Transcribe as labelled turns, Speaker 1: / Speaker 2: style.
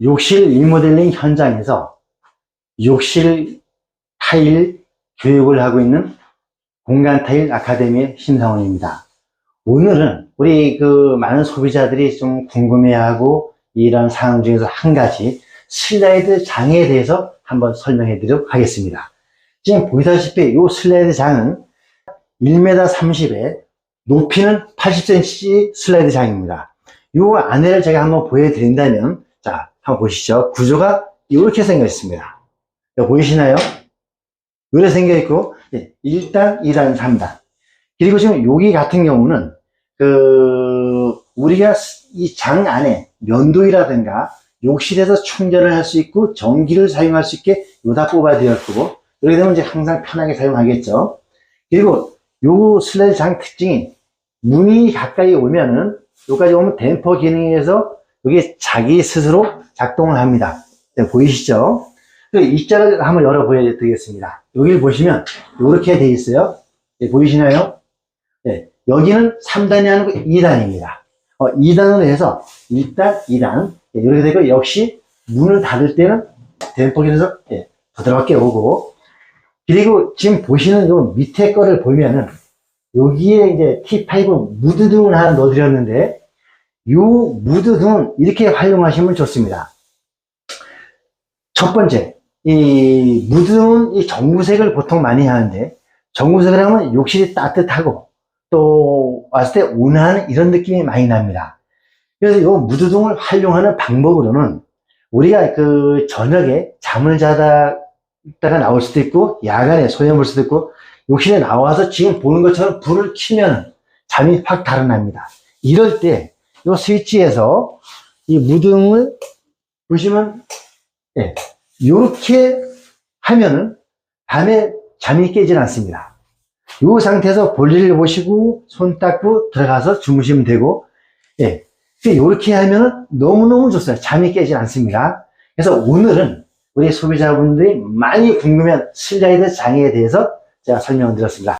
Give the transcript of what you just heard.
Speaker 1: 욕실 리모델링 현장에서 욕실 타일 교육을 하고 있는 공간 타일 아카데미의 심상원입니다. 오늘은 우리 그 많은 소비자들이 좀 궁금해하고 이런 상황 중에서 한 가지 슬라이드 장에 대해서 한번 설명해 드리도록 하겠습니다. 지금 보시다시피 이 슬라이드 장은 1m 30에 높이는 80cm 슬라이드 장입니다. 이 안에를 제가 한번 보여드린다면, 자, 한번 보시죠. 구조가 이렇게 생겨 있습니다. 보이시나요? 이렇게 생겨 있고, 1단, 2단, 3단. 그리고 지금 여기 같은 경우는, 그, 우리가 이 장 안에 면도이라든가 욕실에서 충전을 할 수 있고 전기를 사용할 수 있게 요다 뽑아드렸고, 이렇게 되면 이제 항상 편하게 사용하겠죠. 그리고 요 슬라이드 장 특징이 문이 가까이 오면은 여기까지 오면 댐퍼 기능에서 여기 자기 스스로 작동을 합니다. 네, 보이시죠? 이 자를 한번 열어 보여드리겠습니다. 여기를 보시면 이렇게 돼 있어요. 네, 보이시나요? 네, 여기는 3단이 아니고 2단입니다. 어, 2단으로 해서 1단, 2단 네, 이렇게 되고 역시 문을 닫을 때는 댐퍼 기능에서 네, 부드럽게 오고 그리고 지금 보시는 요 밑에 거를 보면은 여기에 이제 T5 무드 등을 하나 넣어드렸는데 요 무드 등은 이렇게 활용하시면 좋습니다. 첫 번째, 이 무드 등은 이 정구색을 보통 많이 하는데 정구색을 하면 욕실이 따뜻하고 또 왔을 때 온화한 이런 느낌이 많이 납니다. 그래서 요 무드 등을 활용하는 방법으로는 우리가 그 저녁에 잠을 자다 다가 나올 수도 있고 야간에 소염 볼 수도 있고 욕실에 나와서 지금 보는 것처럼 불을 켜면 잠이 확 달아납니다. 이럴 때 이 스위치에서 이 무등을 보시면 예, 이렇게 하면은 밤에 잠이 깨질 않습니다. 이 상태에서 볼일을 보시고 손 닦고 들어가서 주무시면 되고 예, 이렇게 하면은 너무너무 좋어요. 잠이 깨질 않습니다. 그래서 오늘은 우리 소비자분들이 많이 궁금한 슬라이드 장애에 대해서 제가 설명을 드렸습니다.